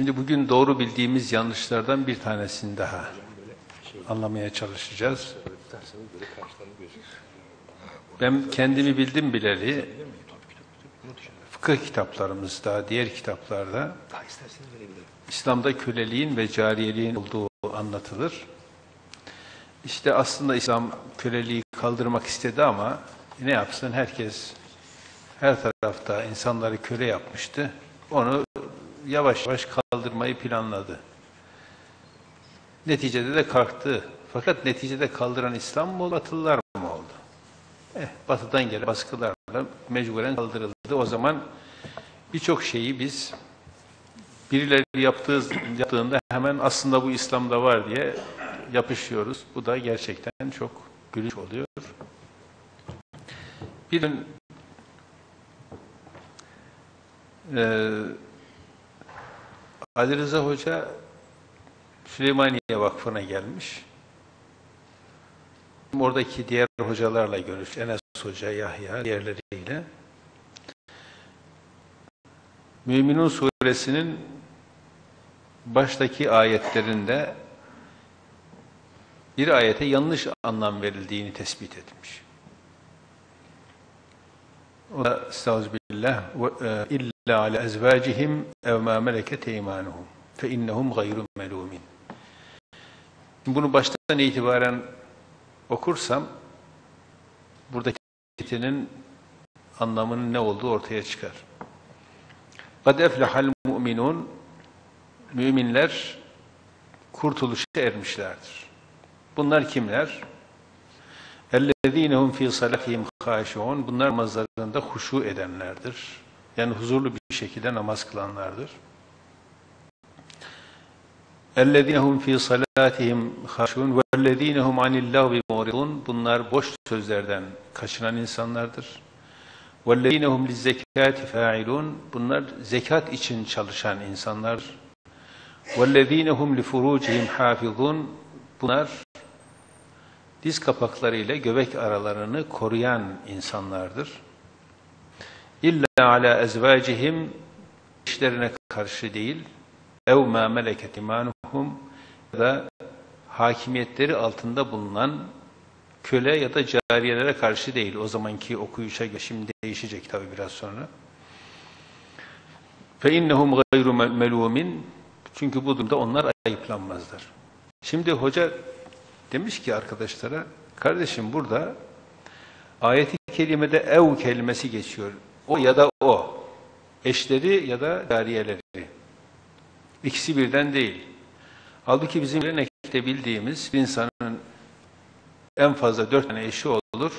Şimdi bugün doğru bildiğimiz yanlışlardan bir tanesini daha anlamaya çalışacağız. Ben kendimi bildim bileli fıkıh kitaplarımızda, diğer kitaplarda İslam'da köleliğin ve cariyeliğin olduğu anlatılır. İşte aslında İslam köleliği kaldırmak istedi ama ne yapsın herkes her tarafta insanları köle yapmıştı. Onu yavaş yavaş kaldırmayı planladı. Neticede de kalktı. Fakat neticede kaldıran İslam mı oldu, Batılılar mı oldu? Eh, batıdan gelen baskılarla mecburen kaldırıldı. O zaman birçok şeyi biz birileri yaptığı, yaptığında hemen aslında bu İslam'da var diye yapışıyoruz. Bu da gerçekten çok gülünç oluyor. Bir gün e, Ali Rıza Hoca Süleymaniye Vakfı'na gelmiş. Oradaki diğer hocalarla görüş, Enes Hoca, Yahya, diğerleriyle. Müminun suresinin baştaki ayetlerinde bir ayete yanlış anlam verildiğini tespit etmiş. O da estağfirullah ve illa ala ezvacihim ev ma meleket eymanuhum fe innahum gayru melumin. Bunu baştan itibaren okursam buradaki ayetinin anlamının ne olduğu ortaya çıkar. Kad eflehal mu'minun müminler kurtuluşa ermişlerdir. Bunlar kimler? اَلَّذ۪ينَهُمْ ف۪ي صَلَاتِهِمْ خَاشِعُونَ Bunlar namazlarında huşu edenlerdir. Yani huzurlu bir şekilde namaz kılanlardır. اَلَّذ۪ينَ هُمْ ف۪ي صَلَاتِهِمْ خَاشُونَ وَالَّذ۪ينَ هُمْ عَنِ اللّٰهُ بِمُعْرِضُونَ Bunlar boş sözlerden kaçınan insanlardır. وَالَّذ۪ينَ هُمْ لِلزَّكَاتِ فَاعِلُونَ Bunlar zekat için çalışan insanlar. وَالَّذ۪ينَ هُمْ لِفُرُوجِهِمْ حَافِظُونَ Bunlar diz kapaklarıyla göbek aralarını koruyan insanlardır. İlla ala ezvacihim işlerine karşı değil, ev ma meleket imanuhum ya da hakimiyetleri altında bulunan köle ya da cariyelere karşı değil. O zamanki okuyuşa şimdi değişecek tabi biraz sonra. Fe innehum gayru melumin çünkü bu durumda onlar ayıplanmazlar. Şimdi hoca demiş ki arkadaşlara, kardeşim burada ayeti kerimede ev kelimesi geçiyor. O ya da o. Eşleri ya da cariyeleri. İkisi birden değil. Halbuki bizim gelenekte bildiğimiz bir insanın en fazla dört tane eşi olur,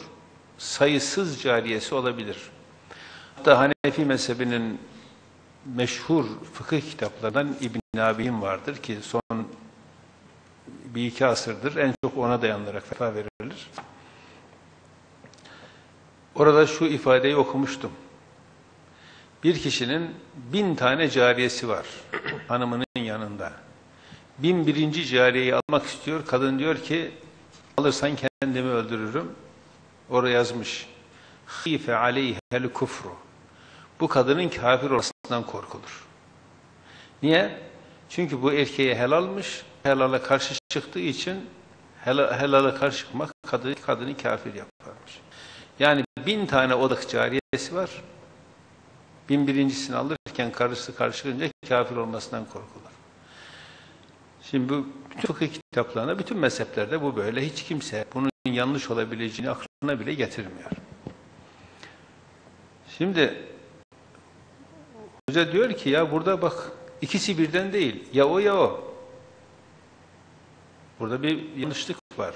sayısız cariyesi olabilir. Hatta Hanefi mezhebinin meşhur fıkıh kitaplarından İbn Abi'nin vardır ki son bir iki asırdır en çok ona dayanarak fetva verilir. Orada şu ifadeyi okumuştum. Bir kişinin bin tane cariyesi var hanımının yanında. Bin birinci cariyeyi almak istiyor. Kadın diyor ki alırsan kendimi öldürürüm. Orada yazmış. Hife aleyhel kufru. Bu kadının kafir olmasından korkulur. Niye? Çünkü bu erkeğe helalmış, helala karşı çıktığı için helal, helala karşı çıkmak kadını, kadını kafir yaparmış. Yani bin tane odak cariyesi var. Bin birincisini alırken karısı karşı çıkınca kafir olmasından korkulur. Şimdi bu bütün fıkıh kitaplarında, bütün mezheplerde bu böyle. Hiç kimse bunun yanlış olabileceğini aklına bile getirmiyor. Şimdi hoca diyor ki ya burada bak ikisi birden değil. Ya o ya o. Burada bir yanlışlık var.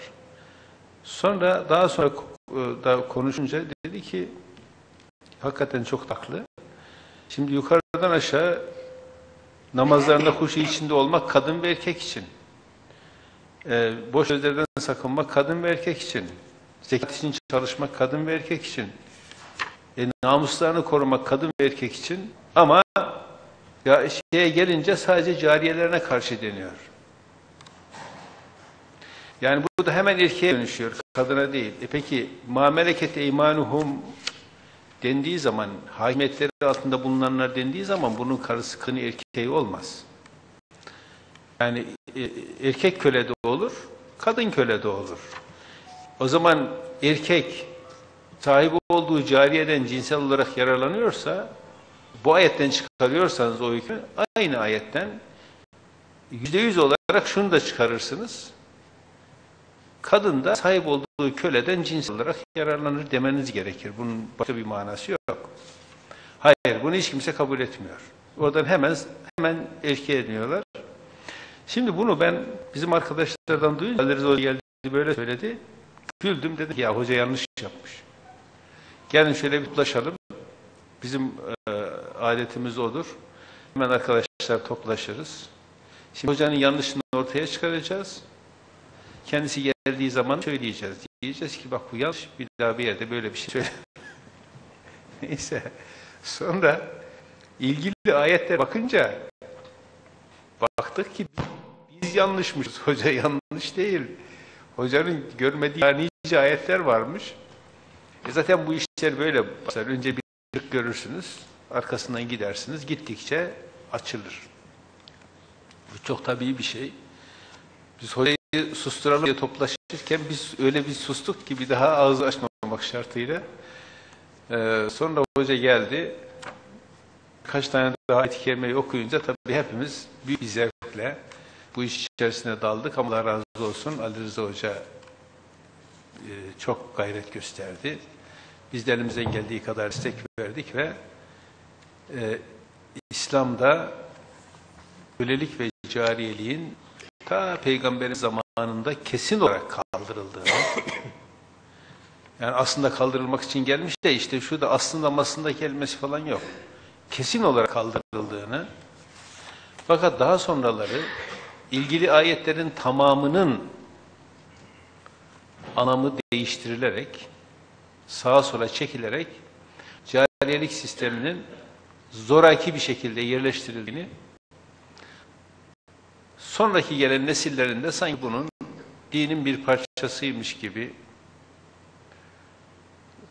Sonra daha sonra da konuşunca dedi ki hakikaten çok haklı. Şimdi yukarıdan aşağı namazlarında huşu içinde olmak kadın ve erkek için. Ee, boş sözlerden sakınmak kadın ve erkek için. Zekat için çalışmak kadın ve erkek için. E, namuslarını korumak kadın ve erkek için. Ama ya şeye gelince sadece cariyelerine karşı deniyor. Yani bu da hemen erkeğe dönüşüyor, kadına değil. E peki, ma melekete imanuhum dendiği zaman, hakimiyetleri altında bulunanlar dendiği zaman bunun karısı kını erkeği olmaz. Yani e, erkek köle de olur, kadın köle de olur. O zaman erkek sahibi olduğu cariyeden cinsel olarak yararlanıyorsa bu ayetten çıkarıyorsanız o hükmü aynı ayetten yüzde yüz olarak şunu da çıkarırsınız. Kadın da sahip olduğu köleden cinsel olarak yararlanır demeniz gerekir. Bunun başka bir manası yok. Hayır, bunu hiç kimse kabul etmiyor. Oradan hemen hemen erkeğe dönüyorlar. Şimdi bunu ben bizim arkadaşlardan duyunca Ali Rıza geldi böyle söyledi. Güldüm dedim ya hoca yanlış yapmış. Gelin şöyle bir toplaşalım. Bizim e, adetimiz odur. Hemen arkadaşlar toplaşırız. Şimdi hocanın yanlışını ortaya çıkaracağız. Kendisi geldiği zaman söyleyeceğiz. Diyeceğiz ki bak bu yanlış bir daha bir yerde böyle bir şey söyle. Neyse. Sonra ilgili ayetlere bakınca baktık ki biz yanlışmışız. Hoca yanlış değil. Hocanın görmediği nice ayetler varmış. E zaten bu işler böyle başlar. Önce bir ışık görürsünüz, arkasından gidersiniz. Gittikçe açılır. Bu çok tabii bir şey. Biz hocayı susturalım diye toplaşırken biz öyle bir sustuk ki bir daha ağzı açmamak şartıyla. Ee, sonra hoca geldi. Kaç tane daha ayet-i okuyunca tabii hepimiz bir zevkle bu iş içerisine daldık. Ama Allah razı olsun Ali Rıza Hoca e, çok gayret gösterdi. Biz de elimizden geldiği kadar destek verdik ve e, İslam'da kölelik ve cariyeliğin ta peygamberin zamanında kesin olarak kaldırıldığını yani aslında kaldırılmak için gelmiş de işte şu da aslında masında gelmesi falan yok. Kesin olarak kaldırıldığını fakat daha sonraları ilgili ayetlerin tamamının anlamı değiştirilerek sağa sola çekilerek cariyelik sisteminin zoraki bir şekilde yerleştirildiğini sonraki gelen nesillerinde sanki bunun dinin bir parçasıymış gibi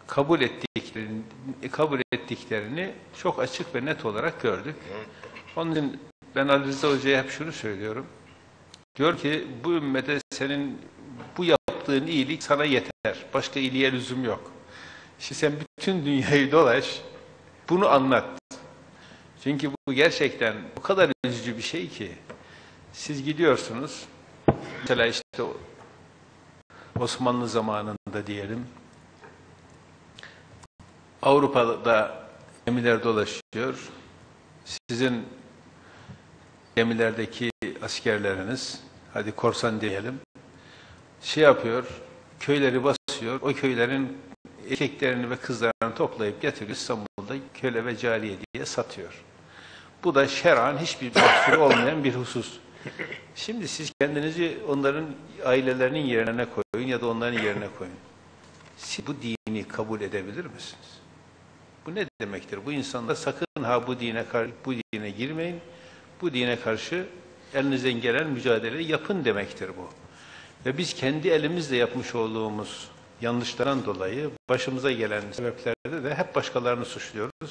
kabul ettiklerini, kabul ettiklerini çok açık ve net olarak gördük. Onun için ben Ali Rıza Hoca'ya hep şunu söylüyorum. Diyor ki bu ümmete senin bu yaptığın iyilik sana yeter. Başka iyiliğe lüzum yok. İşte sen bütün dünyayı dolaş, bunu anlat. Çünkü bu gerçekten o kadar üzücü bir şey ki. Siz gidiyorsunuz, mesela işte Osmanlı zamanında diyelim, Avrupa'da gemiler dolaşıyor. Sizin gemilerdeki askerleriniz, hadi korsan diyelim, şey yapıyor, köyleri basıyor, o köylerin erkeklerini ve kızlarını toplayıp getiriyor İstanbul'da köle ve cariye diye satıyor. Bu da şer'an hiçbir mahsuru olmayan bir husus. Şimdi siz kendinizi onların ailelerinin yerine koyun ya da onların yerine koyun. Siz bu dini kabul edebilir misiniz? Bu ne demektir? Bu insanlar sakın ha bu dine bu dine girmeyin. Bu dine karşı elinizden gelen mücadele yapın demektir bu. Ve biz kendi elimizle yapmış olduğumuz yanlışlardan dolayı başımıza gelen sebeplerde de hep başkalarını suçluyoruz.